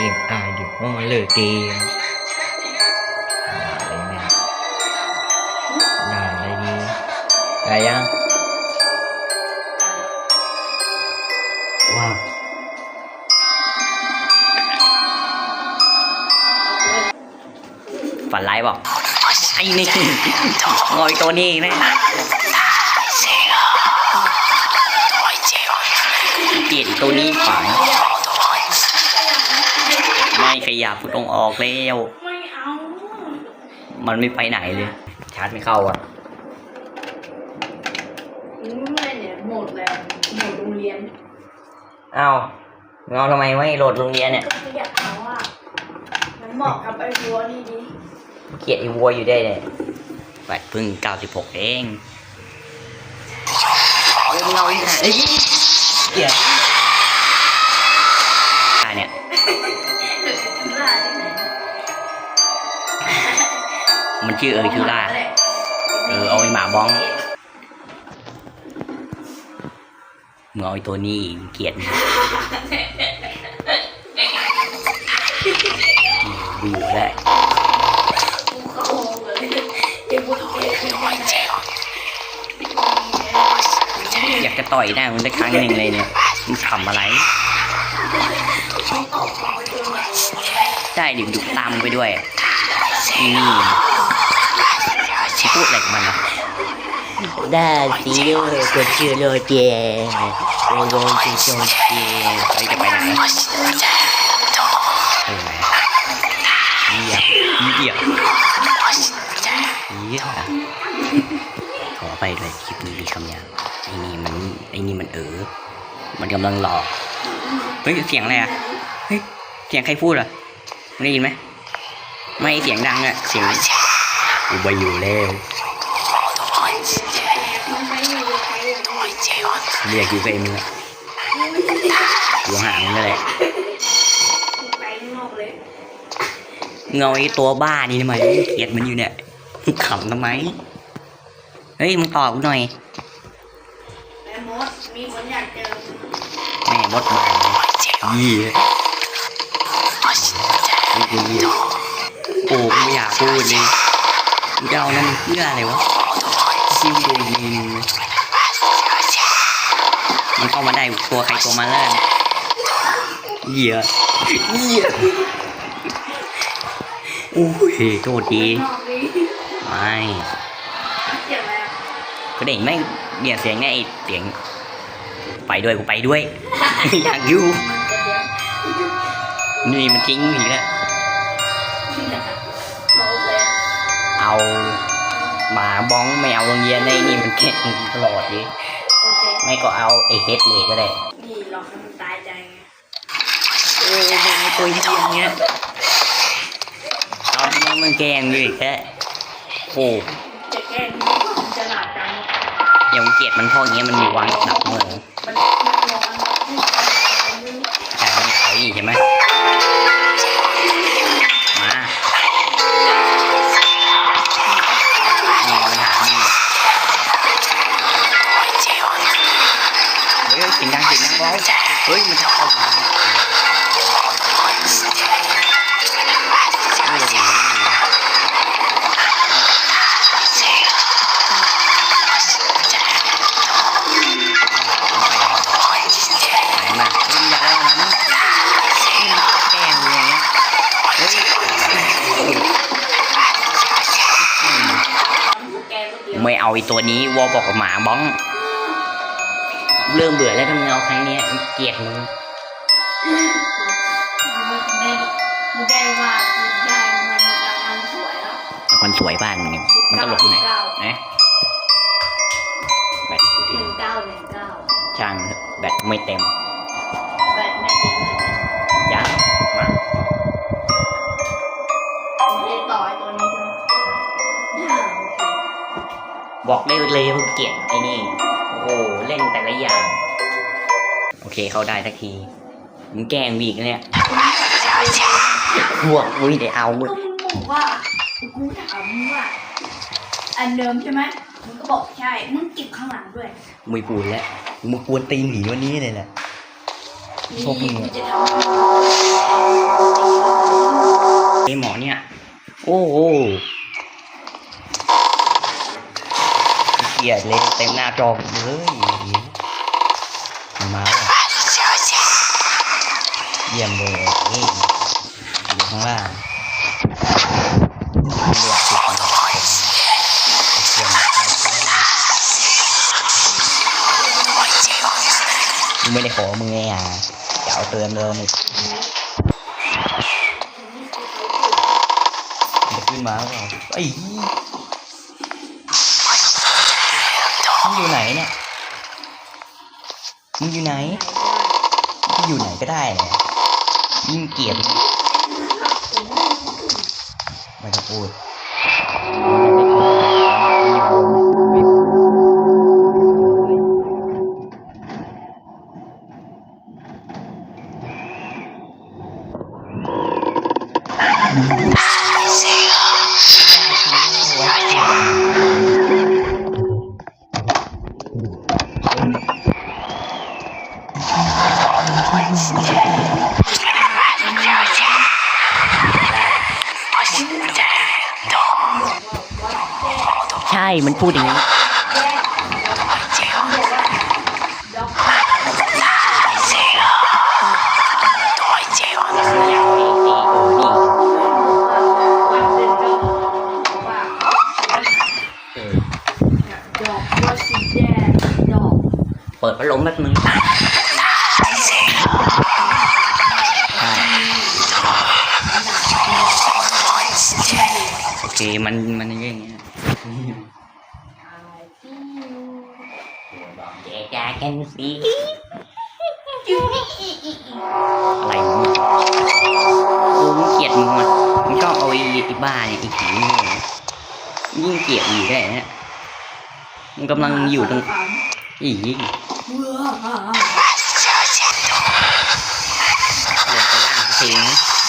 ทีมอาอยู่ห้องเลิกเกมด่าอะไรเนี่ยด่าอะไรดีได้ยังว้าวฝันร้ายบอกไอ้นี่งอยตัวนี้นะเกลียดอีตัวนี้ฝังไม่ ขยับต้องออกแล้วไม่เอา มันไม่ไปไหนเลย ชาร์จไม่เข้าอะไม่เนี่ยหมดแล้วหมดโรงเรียนเอาเงาทำไมไม่โหลดโรงเรียนเนี่ยก็ไม่อยากเอาอะมันเหมาะกับไอ้วัวนี่ดิเกลียดไอ้วัวอยู่ได้เลยแปดพึ่งเก้าสิบหกเองเงาอีกเอ้ยเกลียด ชื่อเออชื่อล่าเออเอาไอ้หมาบ้องมึงเอาไอ้ตัวนี้เกลียดดูได้องเลยเดี๋ยวกูถอยากจะต่อยหน้ามึงสักครั้งหนึ่งเลยเนี่ยมึงทำอะไรใช่ดิดุตามไปด้วยนี่ พูดอะไรกับมันล่ะได้สิเด้อกดชื่อโลเจโรโรชื่อโจเจไปจะไปไหนเออเหยียบเหยียบเหยียบขอไปด้วยคลิปนี้มีคำหยาบไอ้นี่มันไอ้นี่มันเออมันกำลังหลอกเฮ้ยเสียงอะไรอะเฮ้ยเสียงใครพูดอะไม่ได้ยินไหมไม่เสียงดังอะเสียง อุบายอยู่แล้วมันไม่มีใครเลยเรียกอยู่กับไอ้มึงอะอยู่ห่างมึงนั่นแหละไปข้างนอกเลยเงาไอ้ตัวบ้านี่ทำไมเกลียดมันอยู่เนี่ยมึงขำทำไม เฮ้ยมึงตอบกูหน่อยไอ้มดมีคนอยากเจอแม่มดบ้ายี่นี่คือยี่โอ้ไม่อยากพูดเลยมึงจะ เอานั่นเพื่ออะไรวะซิวดูอีกทีนึงมันเข้ามาได้ตัวใครตัวมันแล้วกันเหยียเหยียโอ้ยโทษทีนอกดิไม่เจ็บแล้วก็เด็กไม่เบียดเสียงไงเสียงไปด้วยกูไปด้วยอยากอยู่นี่มันทิ้งหนีแล้ว หมาบ้องไม่เอาโรงเรียนในนี่มันแข่งตลอดดิโอเค ไม่ก็เอาไอ้เฮดเลยก็ได้นี่หลอกให้มันตายใจไงเออไอ้ตัวเยี่ยงเงี้ยตอนนี้มันแกล้งอยู่อีกแค่โอ้จะแกล้งมันจะหลาดจังยังเกลียดมันเพราะอย่างเงี้ยมันมีวางกับดักมือมันมันร้อนมันแต่มันถอยอีกใช่ไหม ไม่เอาไอ้ตัวนี้วอบอกกับหมาบ้อง เริ่มเบื่อแล้วทำเงาครั้งเนี้ยเกลียดมึงมันได้มันได้ว่ามันได้มันจากมันสวยแล้วมันสวยบ้านมึงเนี่ยมันตลกไหนนะแบตกูหดีนึ่งเก้าหนึ่งเก้าช่างเถอะแบตไม่เต็มแบตไม่ติดไม่ติดยังมา บอกได้เลยว่าเกลียดไอ้นี่ โอ้โหเล่นแต่ละอย่าง โอเคเข้าได้สักทีมึงแกล้งวีกเนี่ยพวกอุ้ยได้เอาก็มึงบอกว่ากูถามมึงว่า อันเดิมใช่ไหมมึงก็บอกใช่ มึงเก็บข้างหลังด้วยไม่พูดแล้วมึงกวนตีนหนีวันนี้เลยแหละพวกมึงจะทำให้ไอหมอเนี่ย โอ้โห กียดเลยเต็มหน้าจอเลยมันมาว่ะเยี่ยมเลยนี่อยู่ข้างล่างเลือกสิคนเอาเครื่องมไม่ได้ขอมึงไงอะจะเอาเตือนเดิมอีกจะขึ้นมาหรอเปล่าไอ้ อยู่ไหนเนี่ยมึงอยู่ไหนมึงอยู่ไหนก็ได้เนี่ยยิ่งเกลียดไม่ต้องพูด ใช่มันพูดอย่างนี้ดอกว่าสีแดงดอกเปิดพัดลมแป๊บนึงโอเคมันมันอย่างเงี้ย you. I see you. Yes, อะไรมึงกูมึเกลียดมึงอะมึงชอบเอาไอ้ไอ้บ้าเนี่ยไอ้ผีเนี่ยยิ่งเกลียดอีกได้นะมึงกำลังอยู่ตรงอีกเดินไปล่างเพลง